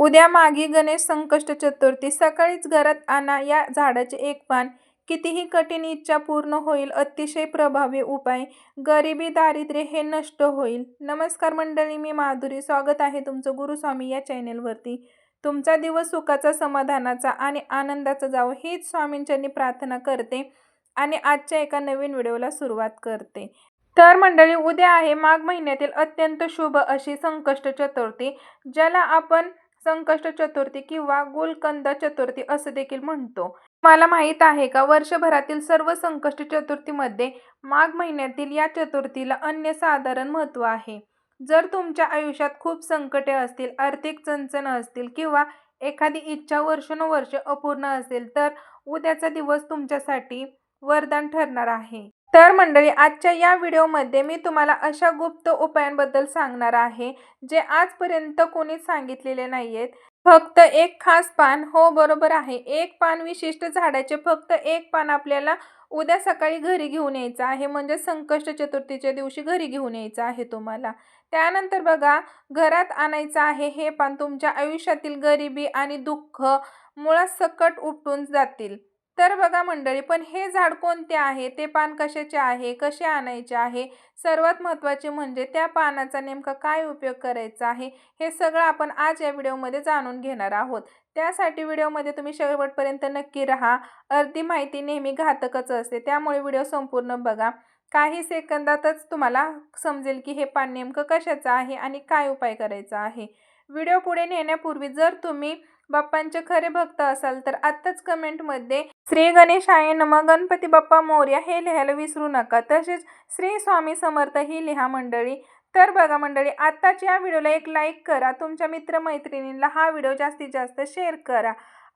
उद्या माघी गणेश संकष्ट चतुर्थी सकाळीच घरात आणा या झाडाचे एक पान. कितीही कठीण इच्छा पूर्ण होईल अतिशय प्रभावी उपाय. गरिबी दारिद्र्य हे नष्ट होईल. नमस्कार मंडळी मी माधुरी. स्वागत आहे तुमचं गुरुस्वामी या चॅनेलवरती. तुमचा दिवस सुखाचा समाधानाचा आणि आनंदाचा जावं हीच स्वामींच्यांनी प्रार्थना करते आणि आजच्या एका नवीन व्हिडिओला सुरुवात करते. तर मंडळी उद्या आहे माघ महिन्यातील अत्यंत शुभ अशी संकष्ट चतुर्थी ज्याला आपण संकष्ट चतुर्थी किंवा गुलकंद चतुर्थी असं देखील म्हणतो. मला माहीत आहे का वर्षभरातील सर्व संकष्ट चतुर्थीमध्ये माघ महिन्यातील या चतुर्थीला अनन्यसाधारण महत्त्व आहे. जर तुमच्या आयुष्यात खूप संकटे असतील आर्थिक चणचण असतील किंवा एखादी इच्छा वर्षानुवर्ष अपूर्ण असेल तर उद्याचा दिवस तुमच्यासाठी वरदान ठरणार आहे. तर मंडळी आजच्या या व्हिडिओमध्ये मी तुम्हाला अशा गुप्त उपायांबद्दल सांगणार आहे जे आजपर्यंत कोणीच सांगितलेले नाही आहेत फक्त एक खास पान हो बरोबर आहे. एक पान विशिष्ट झाडाचे फक्त एक पान आपल्याला उद्या सकाळी घरी घेऊन यायचं आहे म्हणजे संकष्ट चतुर्थीच्या दिवशी घरी घेऊन यायचं आहे तुम्हाला. त्यानंतर बघा घरात आणायचं आहे हे पान तुमच्या आयुष्यातील गरिबी आणि दुःख मुळात सकट उपटून जातील. तर बघा मंडळी पण हे झाड कोणते आहे? ते पान कशाचे आहे? कसे आणायचे आहे? सर्वात महत्त्वाचे म्हणजे त्या पानाचा नेमका काय उपयोग करायचा आहे? हे सगळं आपण आज या व्हिडिओमध्ये जाणून घेणार आहोत. त्यासाठी व्हिडिओमध्ये तुम्ही शेवटपर्यंत नक्की राहा. अर्धी माहिती नेहमी घातकच असते त्यामुळे व्हिडिओ संपूर्ण बघा. काही सेकंदातच तुम्हाला समजेल की हे पान नेमकं कशाचं आहे आणि काय उपाय करायचा आहे. व्हिडिओ पुढे नेण्यापूर्वी जर तुम्ही बाप्पांचे खरे भक्त असाल तर आत्ताच कमेंटमध्ये श्री गणेशाय नम गणपती बाप्पा मोर्या हे लिहायला विसरू नका. तसेच श्री स्वामी समर्थ ही लिहा मंडळी. तर बघा मंडळी आत्ताच या व्हिडिओला एक लाईक करा. तुमच्या मित्रमैत्रिणींना हा व्हिडिओ जास्तीत जास्त शेअर करा.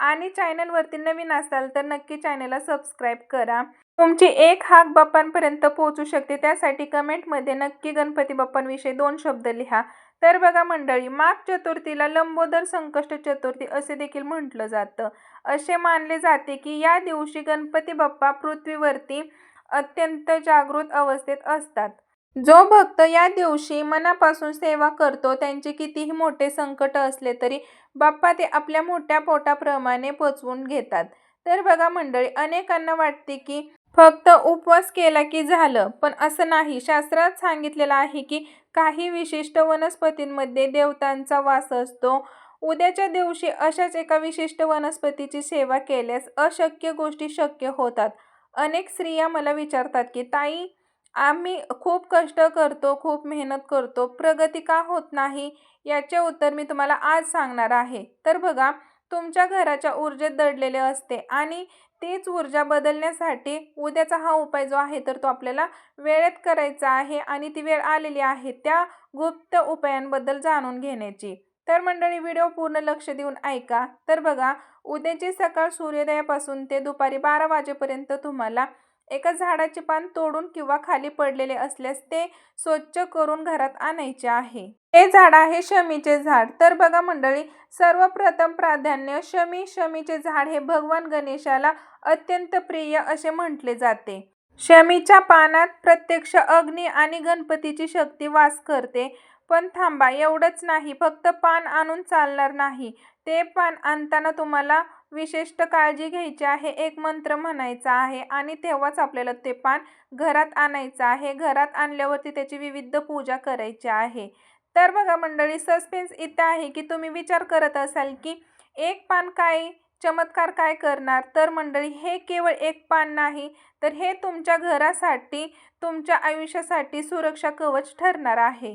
आणि चॅनलवरती नवीन असाल तर नक्की चॅनलला सबस्क्राईब करा. तुमची एक हाक बाप्पांपर्यंत पोहोचू शकते. त्यासाठी कमेंटमध्ये नक्की गणपती बाप्पांविषयी दोन शब्द लिहा. तर बघा मंडळी माघ चतुर्थीला लंबोदर संकष्ट चतुर्थी असे देखील म्हटलं जातं. असे मानले जाते की या दिवशी गणपती बाप्पा पृथ्वीवरती अत्यंत जागृत अवस्थेत असतात. जो भक्त या दिवशी मनापासून सेवा करतो त्यांचे कितीही मोठे संकट असले तरी बाप्पा ते आपल्या मोठ्या पोटाप्रमाणे पचवून घेतात. तर बघा मंडळी अनेकांना वाटते की फक्त उपवास केला की झालं. पण असं नाही. शास्त्रात सांगितलेलं आहे की काही विशिष्ट वनस्पतींमध्ये देवतांचा वास असतो. उद्याच्या दिवशी अशाच एका विशिष्ट वनस्पतीची सेवा केल्यास अशक्य गोष्टी शक्य होतात. अनेक स्त्रिया मला विचारतात की ताई आम्ही खूप कष्ट करतो खूप मेहनत करतो. प्रगती का होत नाही? याचे उत्तर मी तुम्हाला आज सांगणार आहे. तर बघा तुमच्या घराच्या ऊर्जेत दडलेले असते आणि तीच ऊर्जा बदलण्यासाठी उद्याचा हा उपाय जो आहे तर तो आपल्याला वेळेत करायचा आहे आणि ती वेळ आलेली आहे त्या गुप्त उपायांबद्दल जाणून घेण्याची. तर मंडळी व्हिडिओ पूर्ण लक्ष देऊन ऐका. तर बघा उद्याची सकाळ सूर्योदयापासून ते दुपारी बारा वाजेपर्यंत तुम्हाला एका झाडाचे पान तोडून किंवा खाली पडलेले असल्यास ते स्वच्छ करून घरात आणायचे आहे. हे झाड आहे शमीचे झाड. तर बघा मंडळी सर्वप्रथम प्राधान्य शमी शमीचे झाड हे भगवान गणेशाला अत्यंत प्रिय असे म्हटले जाते. शमीच्या पानात प्रत्यक्ष अग्नी आणि गणपतीची शक्ती वास करते. पण थांबा एवढंच नाही. फक्त पान आणून चालणार नाही. ते पान आणताना तुम्हाला विशिष्ट काळजी घ्यायची आहे एक मंत्र म्हणायचा आहे आणि तेव्हाच आपल्याला ते पान घरात आणायचं आहे. घरात आणल्यावरती त्याची विविध पूजा करायची आहे. तर बघा मंडळी सस्पेन्स इथं आहे की तुम्ही विचार करत असाल की एक पान काय चमत्कार काय करणार? तर मंडळी हे केवळ एक पान नाही तर हे तुमच्या घरासाठी तुमच्या आयुष्यासाठी सुरक्षा कवच ठरणार आहे.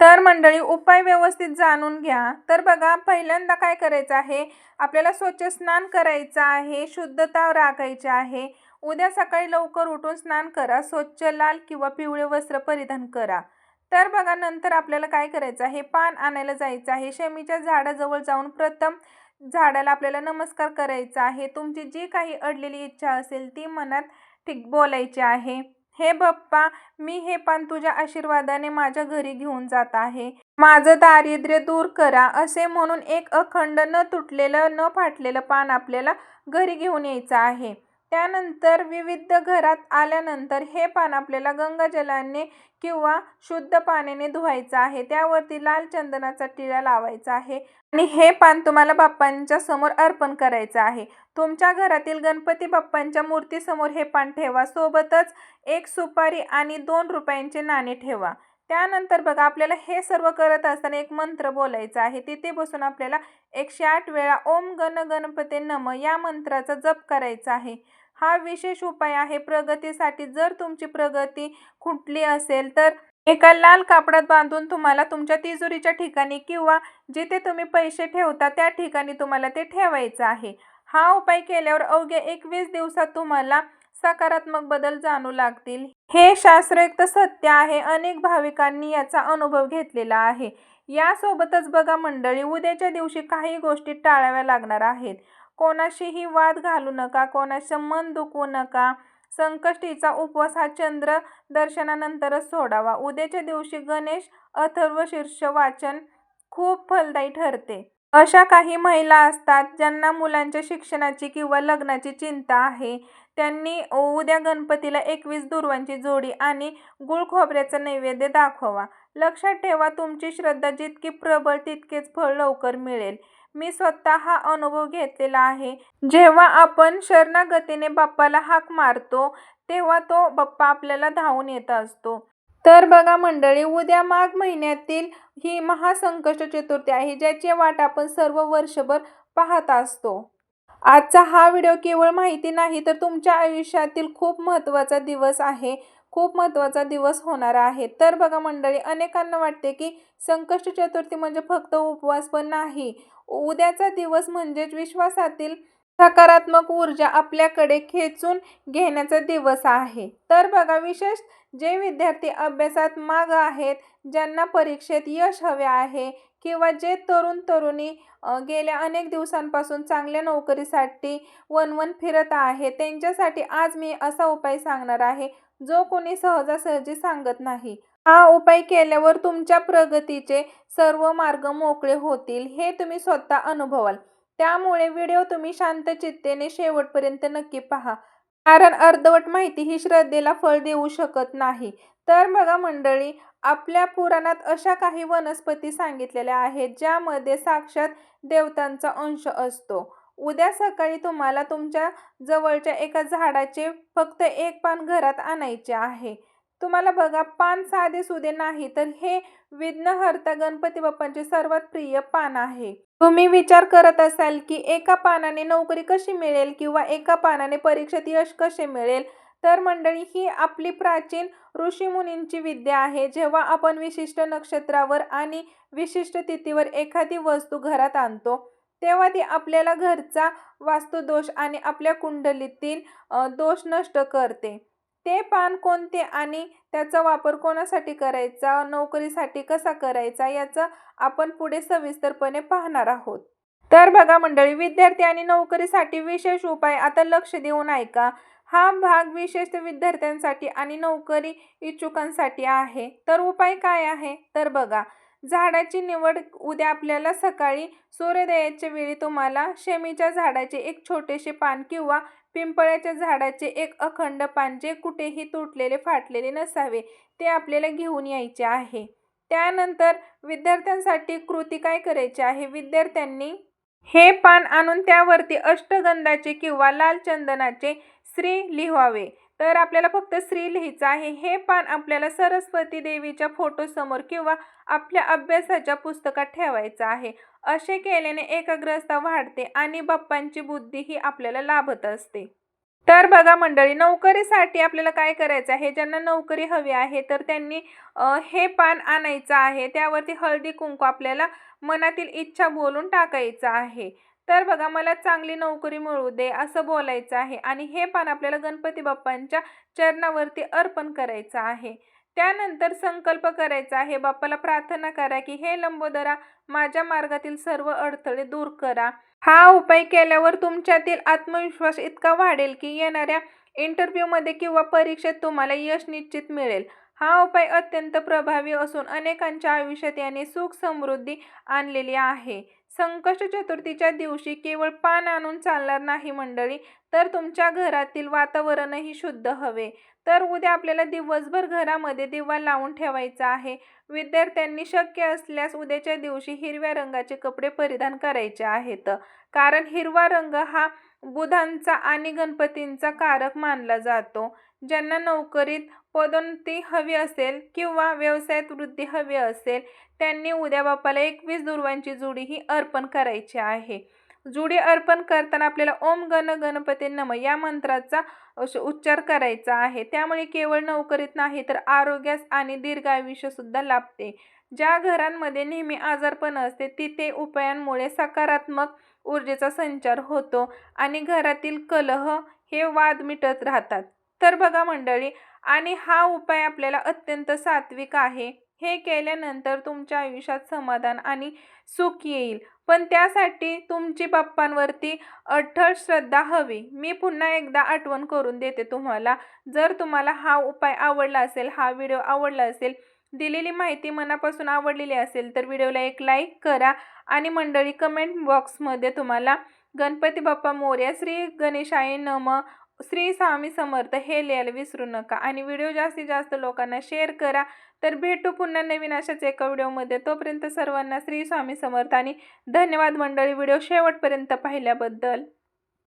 तर मंडळी उपाय व्यवस्थित जाणून घ्या. तर बघा पहिल्यांदा काय करायचं आहे? आपल्याला स्वच्छ स्नान करायचं आहे शुद्धता राखायची आहे. उद्या सकाळी लवकर उठून स्नान करा स्वच्छ लाल किंवा पिवळे वस्त्र परिधान करा. तर बघा नंतर आपल्याला काय करायचं आहे? पान आणायला जायचं आहे. शमीच्या झाडाजवळ जाऊन प्रथम झाडाला आपल्याला नमस्कार करायचा आहे. तुमची जी काही अडलेली इच्छा असेल ती मनात ठीक बोलायची आहे. हे बप्पा मी हे पान तुझ्या आशीर्वादाने माझ्या घरी घेऊन जात आहे. माझं दारिद्र्य दूर करा. असे म्हणून एक अखंड न तुटलेलं न फाटलेलं पान आपल्याला घरी घेऊन यायचं आहे. त्यानंतर विविध घरात आल्यानंतर हे पान आपल्याला गंगाजलाने किंवा शुद्ध पाण्याने धुवायचं आहे. त्यावरती लाल चंदनाचा टिळा लावायचा आहे आणि हे पान तुम्हाला बाप्पांच्या समोर अर्पण करायचं आहे. तुमच्या घरातील गणपती बाप्पांच्या मूर्तीसमोर हे पान ठेवा. सोबतच एक सुपारी आणि दोन रुपयांचे नाणे ठेवा. त्यानंतर बघा आपल्याला हे सर्व करत असताना एक मंत्र बोलायचा आहे. तिथे बसून आपल्याला एकशे आठ वेळा ओम गण गणपते नम या मंत्राचा जप करायचा आहे. हा विशेष उपाय आहे. प्रगतीसाठी जर तुमची प्रगती खुटली असेल तर एका लाल कापडात बांधून तुम्हाला तुमच्या तिजोरीच्या ठिकाणी किंवा जिथे तुम्ही पैसे ठेवता त्या ठिकाणी तुम्हाला ते ठेवायचं आहे. हा उपाय केल्यावर अवघ्या एकवीस दिवसात तुम्हाला सकारात्मक बदल जाणू लागतील. हे शास्त्रयुक्त सत्य आहे. अनेक भाविकांनी याचा अनुभव घेतलेला आहे. यासोबतच बघा मंडळी उद्याच्या दिवशी काही गोष्टी टाळाव्या लागणार आहेत. कोणाशीही वाद घालू नका कोणाचं मन दुखवू नका. संकष्टीचा उपवास हा चंद्र दर्शनानंतरच सोडावा. उद्याच्या दिवशी गणेश अथर्व शीर्ष वाचन खूप फलदायी ठरते. अशा काही महिला असतात ज्यांना मुलांच्या शिक्षणाची किंवा लग्नाची चिंता आहे. त्यांनी उद्या गणपतीला एकवीस दुर्वांची जोडी आणि गुळ खोबऱ्याचा नैवेद्य दाखवा लक्षात ठेवा तुमची श्रद्धा जितकी प्रबळ तितकेच फळ लवकर मिळेल. मी स्वतः हा अनुभव घेतलेला आहे. जेव्हा आपण शरणागतीने बाप्पाला हाक मारतो तेव्हा तो बाप्पा आपल्याला धावून येत असतो. तर बघा मंडळी उद्या माघ महिन्यातील ही महासंकष्ट चतुर्थी आहे ज्याची वाट आपण सर्व वर्षभर पाहत असतो. आजचा हा व्हिडिओ केवळ माहिती नाही तर तुमच्या आयुष्यातील खूप महत्त्वाचा दिवस आहे. खूप महत्त्वाचा दिवस होणार आहे. तर बघा मंडळी अनेकांना वाटते की संकष्ट चतुर्थी म्हणजे फक्त उपवास पण नाही. उद्याचा दिवस म्हणजेच विश्वासातील सकारात्मक ऊर्जा आपल्याकडे खेचून घेण्याचा दिवस आहे. तर बघा विशेष जे विद्यार्थी अभ्यासात माग आहेत ज्यांना परीक्षेत यश हवे आहे किंवा जे तरुण तरुणी गेल्या अनेक दिवसांपासून चांगल्या नोकरीसाठी वनवन फिरत आहे त्यांच्यासाठी आज मी असा उपाय सांगणार आहे जो कोणी सहजासहजी सांगत नाही. हा उपाय केल्यावर तुमच्या प्रगतीचे सर्व मार्ग मोकळे होतील हे तुम्ही स्वतः अनुभवाल. त्यामुळे व्हिडिओ तुम्ही शांत चित्तेने शेवटपर्यंत नक्की पहा. कारण अर्धवट माहिती ही श्रद्धेला फळ देऊ शकत नाही. तर बघा मंडळी आपल्या पुराणात अशा काही वनस्पती सांगितलेल्या आहेत ज्यामध्ये साक्षात देवतांचा अंश असतो. उद्या सकाळी तुम्हाला तुमच्या जवळच्या एका झाडाचे फक्त एक पान घरात आणायचे आहे. तुम्हाला बघा पान साधे सुधे नाही तर हे विघ्नहर्ता गणपती बाप्पांचे सर्वात प्रिय पान आहे. तुम्ही विचार करत असाल की एका पानाने नोकरी कशी मिळेल किंवा एका पानाने परीक्षेत यश कसे मिळेल? तर मंडळी ही आपली प्राचीन ऋषीमुनींची विद्या आहे. जेव्हा आपण विशिष्ट नक्षत्रावर आणि विशिष्ट तिथीवर एखादी वस्तू घरात आणतो तेव्हा ती आपल्याला घरचा वास्तुदोष आणि आपल्या कुंडलीतील दोष नष्ट करते. ते पान कोणते आणि त्याचा वापर कोणासाठी करायचा नोकरीसाठी कसा करायचा याचा आपण पुढे सविस्तरपणे पाहणार आहोत. तर बघा मंडळी विद्यार्थी आणि नोकरीसाठी विशेष उपाय आता लक्ष देऊन ऐका. हा भाग विशेषतः विद्यार्थ्यांसाठी आणि नोकरी इच्छुकांसाठी आहे. तर उपाय काय आहे? तर बघा झाडाची निवड उद्या आपल्याला सकाळी सूर्योदयाच्या वेळी तुम्हाला शेमीच्या झाडाचे एक छोटेसे पान किंवा पिंपळाच्या झाडाचे एक अखंड पान जे कुठेही तुटलेले फाटलेले नसावे ते आपल्याला घेऊन यायचे आहे. त्यानंतर विद्यार्थ्यांसाठी कृती काय करायची आहे? विद्यार्थ्यांनी हे पान आणून त्यावरती अष्टगंधाचे किंवा लाल चंदनाचे श्री लिहावे तर आपल्याला फक्त श्री लिहायचं आहे. हे पान आपल्याला सरस्वती देवीच्या फोटोसमोर किंवा आपल्या अभ्यासाच्या पुस्तकात ठेवायचं आहे. असे केल्याने एकाग्रता वाढते आणि बाप्पांची बुद्धीही आपल्याला लाभत असते. तर बघा मंडळी नोकरीसाठी आपल्याला काय करायचं आहे? ज्यांना नोकरी हवी आहे तर त्यांनी हे पान आणायचं आहे. त्यावरती हळदी कुंकू आपल्याला मनातील इच्छा बोलून टाकायचं आहे. तर बघा मला चांगली नोकरी मिळू दे असं बोलायचं आहे. आणि हे पान आपल्याला गणपती बाप्पांच्या चरणावरती अर्पण करायचं आहे. त्यानंतर संकल्प करायचा आहे. बाप्पाला प्रार्थना करा की हे लंबोदरा माझ्या मार्गातील सर्व अडथळे दूर करा. हा उपाय केल्यावर तुमच्यातील आत्मविश्वास इतका वाढेल की येणाऱ्या इंटरव्ह्यूमध्ये किंवा परीक्षेत तुम्हाला यश निश्चित मिळेल. हा उपाय अत्यंत प्रभावी असून अनेकांच्या आयुष्यात याने सुख समृद्धी आणलेली आहे. संकष्ट चतुर्थीच्या दिवशी केवळ पान आणून चालणार नाही मंडळी तर तुमच्या घरातील वातावरणही शुद्ध हवे. तर उद्या आपल्याला दिवसभर घरामध्ये दिवा लावून ठेवायचा आहे. विद्यार्थ्यांनी शक्य असल्यास उद्याच्या दिवशी हिरव्या रंगाचे कपडे परिधान करायचे आहेत. कारण हिरवा रंग हा बुधांचा आणि गणपतींचा कारक मानला जातो. ज्यांना नोकरीत पदोन्नती हवी असेल किंवा व्यवसायात वृद्धी हवी असेल त्यांनी उद्या बापाला एकवीस दुर्वांची जुडी ही अर्पण करायची आहे. जुडी अर्पण करताना आपल्याला ओम गण गणपती नम या मंत्राचा उच्चार करायचा आहे. त्यामुळे केवळ नोकरीत नाही तर आरोग्यास आणि दीर्घ आयुष्यसुद्धा लाभते. ज्या घरांमध्ये नेहमी आजारपण असते तिथे उपायांमुळे सकारात्मक ऊर्जेचा संचार होतो आणि घरातील कलह हे वाद मिटत राहतात. तर बघा मंडळी आणि हा उपाय आपल्याला अत्यंत सात्विक आहे. हे केल्यानंतर तुमच्या आयुष्यात समाधान आणि सुख येईल. पण त्यासाठी तुमची बाप्पांवरती अठ्ठळ श्रद्धा हवी. मी पुन्हा एकदा आठवण करून देते तुम्हाला. जर तुम्हाला हा उपाय आवडला असेल हा व्हिडिओ आवडला असेल दिलेली माहिती मनापासून आवडलेली असेल तर व्हिडिओला एक लाईक करा आणि मंडळी कमेंट बॉक्समध्ये तुम्हाला गणपती बाप्पा मोर्या श्री गणेशाय नम श्री स्वामी समर्थ हे लिहायला विसरू नका. आणि व्हिडिओ जास्तीत जास्त लोकांना शेअर करा. तर भेटू पुन्हा नवीन अशाच एका व्हिडिओमध्ये. तोपर्यंत सर्वांना श्री स्वामी समर्थ आणि धन्यवाद मंडळी. व्हिडिओ शेवटपर्यंत पाहिल्याबद्दल.